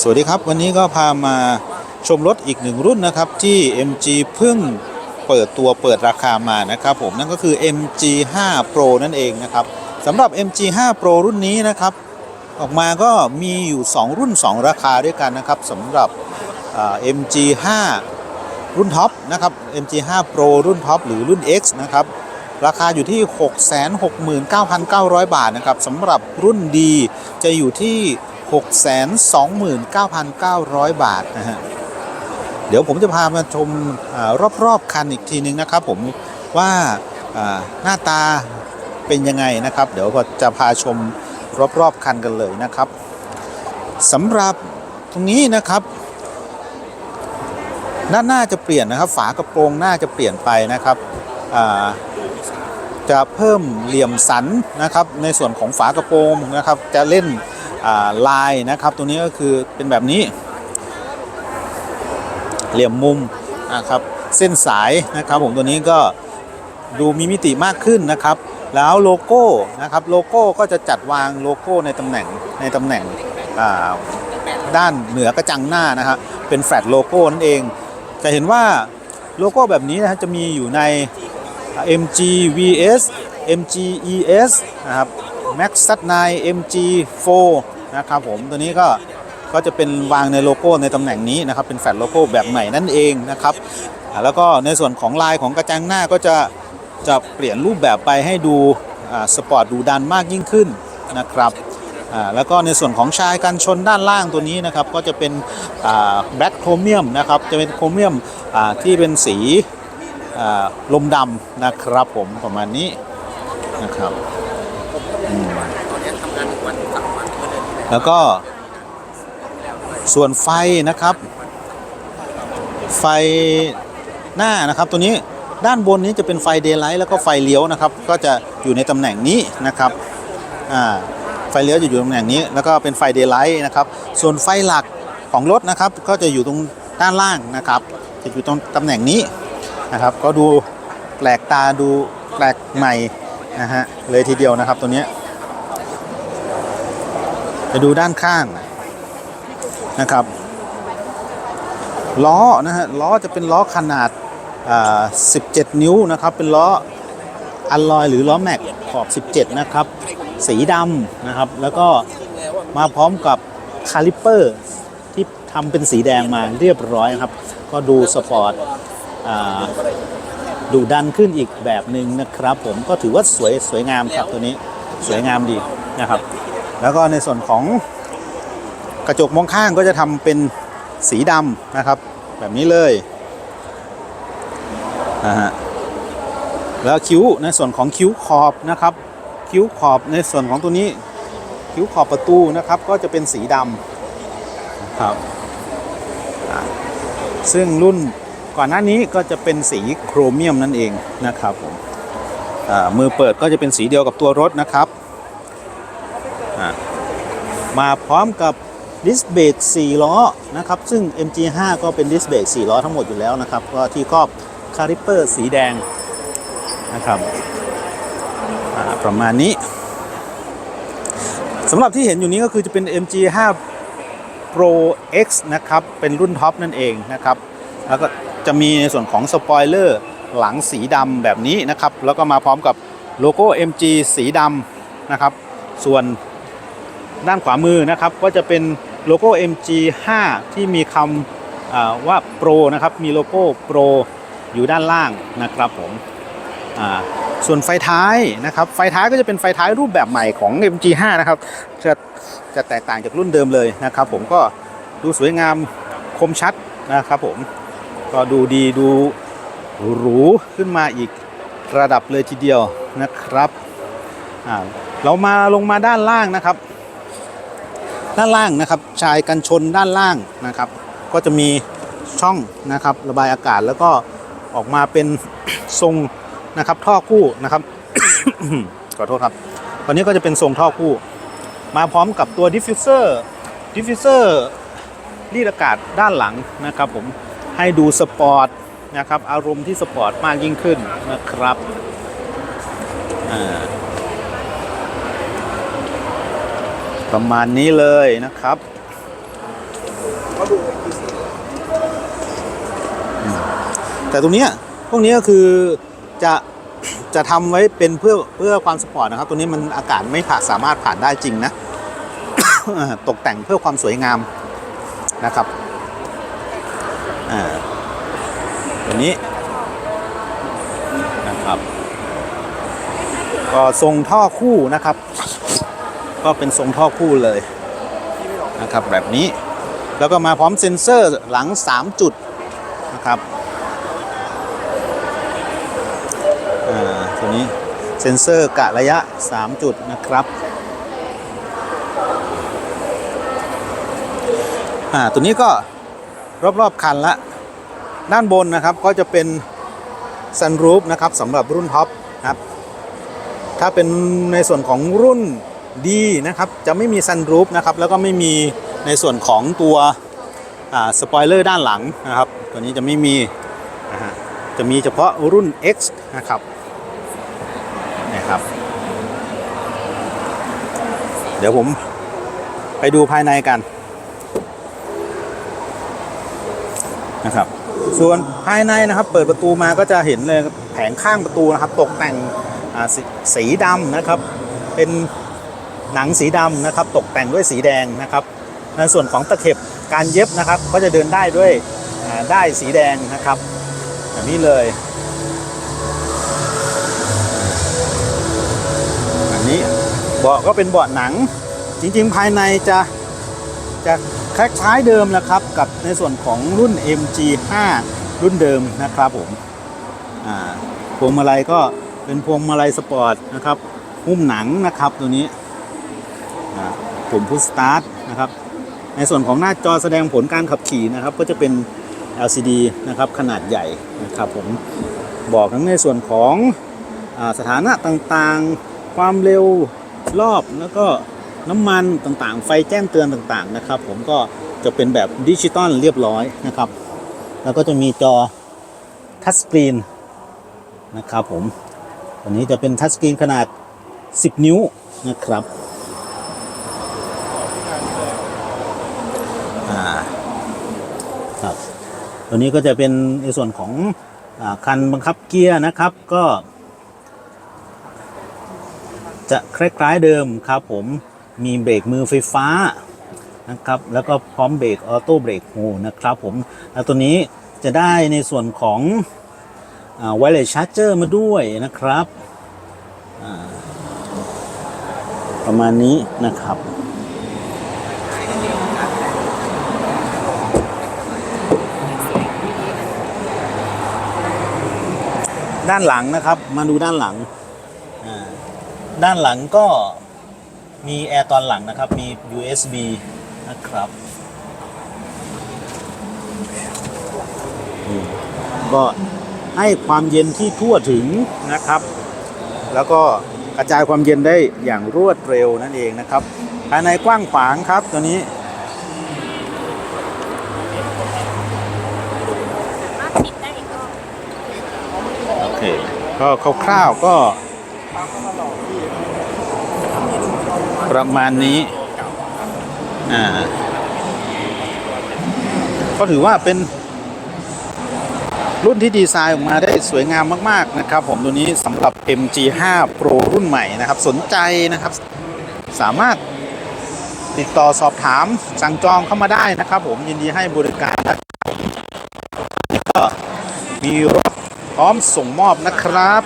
สวัสดีครับ วันนี้ก็พามาชมรถอีกหนึ่งรุ่นนะครับ ที่ MG เพิ่งเปิดตัวเปิดราคามานะครับผมนั่นก็คือ MG 5 Pro นั่นเองนะครับสำหรับ MG 5 Pro รุ่นนี้นะครับ ออกมาก็มีอยู่ 2 รุ่น 2 ราคาด้วยกันนะครับสำหรับ MG 5รุ่นท็อปนะครับ MG 5 Pro รุ่นท็อปหรือรุ่น X นะครับราคาอยู่ที่ 669,900 บาทนะครับสำหรับรุ่นดีจะอยู่ที่ 629,900 บาทนะฮะ เดี๋ยวผมจะพามาชมอารอบๆคันอีกทีนึงนะครับผมว่าหน้าตาเป็นยังไงนะครับ เดี๋ยวก็จะพาชมรอบๆคันกันเลยนะครับสำหรับตรงนี้นะครับด้านหน้าจะเปลี่ยนนะครับ ฝากระโปรงหน้าจะเปลี่ยนไปนะครับจะเพิ่มเหลี่ยมสันนะครับ ในส่วนของฝากระโปรงนะครับ จะเล่น ลายนะครับตรงนี้ก็คือเป็นแบบนี้ เหลี่ยมมุมนะครับเส้นสายนะครับผมตัวนี้ก็ดูมีมิติมากขึ้นนะครับ แล้วโลโก้นะครับโลโก้ก็จะจัดวางโลโก้ในตำแหน่งในตำแหน่งด้านเหนือกระจังหน้านะครับเป็นแฟลตโลโก้นั่นเองจะเห็นว่าโลโก้แบบนี้นะฮะจะมีอยู่ใน MG VS MG ES นะครับ Max 9 MG 4 นะครับผมตัวนี้ก็ก็จะเป็นวางในโลโก้ในตำแหน่งนี้นะครับเป็นแฟลตโลโก้แบบใหม่นั่นเองนะครับแล้วก็ในส่วนของลายของกระจังหน้าก็จะจะเปลี่ยนรูปแบบไปให้ดูสปอร์ตดูดันมากยิ่งขึ้นนะครับแล้วก็ในส่วนของชายกันชนด้านล่างตัวนี้นะครับก็จะเป็นแบล็คโครเมียมนะครับจะเป็นโครเมียมที่เป็นสีลมดำนะครับผมประมาณนี้นะครับอืม แล้วก็ส่วนไฟนะครับ ไฟหน้านะครับตัวนี้ด้านบนนี้จะเป็นไฟเดย์ไลท์แล้วก็ไฟเลี้ยวนะครับ ก็จะอยู่ในตำแหน่งนี้นะครับอ่าไฟเลี้ยวจะอยู่ตำแหน่งนี้แล้วก็เป็นไฟเดย์ไลท์นะครับ ส่วนไฟหลักของรถนะครับ ก็จะอยู่ตรงด้านล่างนะครับ จะอยู่ตรงตำแหน่งนี้นะครับ ก็ดูแปลกตาดูแปลกใหม่นะฮะเลยทีเดียวนะครับตัวนี้ จะดูด้านข้างนะครับล้อนะฮะล้อจะเป็นล้อขนาดา17 นิ้วนะครับเป็นล้ออัลลอยหรือล้อแม็กขอบ 17 นะครับ สีดำนะครับ แล้วก็มาพร้อมกับคาลิปเปอร์ที่ทำเป็นสีแดงมาเรียบร้อยครับ ก็ดูสปอร์ตดูดันขึ้นอีกแบบหนึ่งนะครับ ผมก็ถือว่าสวยสวยงามครับตัวนี้สวยงามดีนะครับ แล้วก็ในส่วนของกระจกมองข้างก็จะทำเป็นสีดำนะครับ แบบนี้เลยนะฮะแล้วคิ้วในส่วนของคิ้วขอบนะครับ คิ้วขอบในส่วนของตัวนี้ คิ้วขอบประตูนะครับ ก็จะเป็นสีดำครับซึ่งรุ่นก่อนหน้านี้ก็จะเป็นสีโครเมียมนั่นเองนะครับผมมือเปิดก็จะเป็นสีเดียวกับตัวรถนะครับ มาพร้อมกับดิสเบรก4ล้อนะครับ ซึ่ง MG5 ก็เป็นดิสเบรก4ล้อทั้งหมดอยู่แล้วนะครับ ก็ที่ครอบคาริปเปอร์สีแดงนะครับประมาณนี้สำหรับที่เห็นอยู่นี้ก็คือจะเป็น MG5 Pro X นะครับ เป็นรุ่นท็อปนั่นเองนะครับ แล้วก็จะมีในส่วนของสปอยเลอร์หลังสีดำแบบนี้นะครับ แล้วก็มาพร้อมกับโลโก้ MG สีดำนะครับ ส่วน ด้านขวามือนะครับ ก็จะเป็นโลโก้ MG5 ที่มีคำว่า Pro นะครับ มีโลโก้ Pro อยู่ด้านล่างนะครับผมส่วนไฟท้ายนะครับ ไฟท้ายก็จะเป็นไฟท้ายรูปแบบใหม่ของ MG5 นะครับ จะจะแตกต่างจากรุ่นเดิมเลยนะครับ ผมก็ดูสวยงามคมชัดนะครับผม ก็ดูดีดูหรูขึ้นมาอีกระดับเลยทีเดียวนะครับเรามาลงมาด้านล่างนะครับ ด้านล่างนะครับชายกันชนด้านล่างนะครับ ก็จะมีช่องนะครับระบายอากาศแล้วก็ออกมาเป็นทรงนะครับท่อคู่นะครับขอโทษครับ ตอนนี้ก็จะเป็นทรงท่อคู่ มาพร้อมกับตัวดิฟฟิวเซอร์ดิฟฟิวเซอร์รีดอากาศด้านหลังนะครับผมให้ดูสปอร์ตนะครับอารมณ์ที่สปอร์ตมากยิ่งขึ้นนะครับอ่า ประมาณนี้เลยนะครับ แต่ตรงนี้พวกนี้ก็คือจะจะทำไว้เป็นเพื่อเพื่อความสปอร์ตนะครับ ตัวนี้มันอากาศไม่ผ่าสามารถผ่านได้จริงนะ ตกแต่งเพื่อความสวยงามนะครับอ่าตัวนี้นะครับ ก็ทรงท่อคู่นะครับ ก็เป็นทรงท่อคู่เลยนะครับแบบนี้แล้วก็มาพร้อมเซ็นเซอร์หลัง 3 จุดนะครับตัวนี้เซ็นเซอร์กะระยะ 3 จุดนะครับอ่าตัวนี้ก็รอบๆคันละด้านบนนะครับก็จะเป็นซันรูฟนะครับสำหรับรุ่นท็อปครับ ถ้าเป็นในส่วนของรุ่น ดีนะครับ จะไม่มีซันรูฟนะครับ แล้วก็ไม่มีในส่วนของตัวสปอยเลอร์ด้านหลังนะครับ ตัวนี้จะไม่มี จะมีเฉพาะรุ่น X นะครับนะครับ เดี๋ยวผมไปดูภายในกันนะครับ ส่วนภายในนะครับ เปิดประตูมาก็จะเห็นเลยแผงข้างประตูนะครับ ตกแต่งสสีดำนะครับ เป็น หนังสีดำนะครับตกแต่งด้วยสีแดงนะครับในส่วนของตะเข็บการเย็บนะครับก็จะเดินได้ด้วยได้สีแดงนะครับแบบนี้เลยอันนี้เบาะก็เป็นเบาะหนัง จริงๆภายในจะจะคล้ายๆเดิมนะครับกับในส่วนของรุ่น MG5 รุ่นเดิมนะครับผมพวงมาลัยก็เป็นพวงมาลัยสปอร์ตนะครับหุ้มหนังนะครับตัวนี้ ปุ่มพุชสตาร์ทนะครับ ในส่วนของหน้าจอแสดงผลการขับขี่นะครับ ก็จะเป็น LCD นะครับขนาดใหญ่นะครับผมบอกทั้งในส่วนของอสถานะต่างๆ ความเร็วรอบแล้วก็น้ำมันต่างๆ ไฟแจ้งเตือนต่างๆนะครับ ผมก็จะเป็นแบบดิจิตอลเรียบร้อยนะครับ แล้วก็จะมีจอทัชสกรีนนะครับผมตัวนี้จะเป็นทัชสกรีนขนาด 10 นิ้วนะครับอ่าครับ ตัวนี้ก็จะเป็นในส่วนของอคันบังคับเกียร์นะครับก็ จะคล้ายๆเดิมครับผมมีเบรกมือไฟฟ้านะครับแล้วก็พร้อมเบรกออโต้เบรกโฮนะครับผมแล้วตัวนี้จะได้ในส่วนของไวเลสชาร์จเจอร์มาด้วยนะครับ ประมาณนี้นะครับ ด้านหลังนะครับ มาดูด้านหลัง ด้านหลังก็มีแอร์ตอนหลังนะครับ มี USB นะครับ ก็ให้ความเย็นที่ทั่วถึงนะครับ แล้วก็กระจายความเย็นได้อย่างรวดเร็วนั่นเองนะครับ ภายในกว้างขวางครับตัวนี้ โอเคก็คร่าวๆก็ประมาณนี้ อ่า ก็ถือว่าเป็น รุ่นที่ดีไซน์ออกมาได้สวยงามมากๆนะครับ ผมตัวนี้สำหรับ MG5 Pro รุ่นใหม่นะครับ สนใจนะครับ สามารถติดต่อสอบถามสั่งจองเข้ามาได้นะครับ ผมยินดีให้บริการนะก็มีรถ ร้อมส่งมอบนะครับ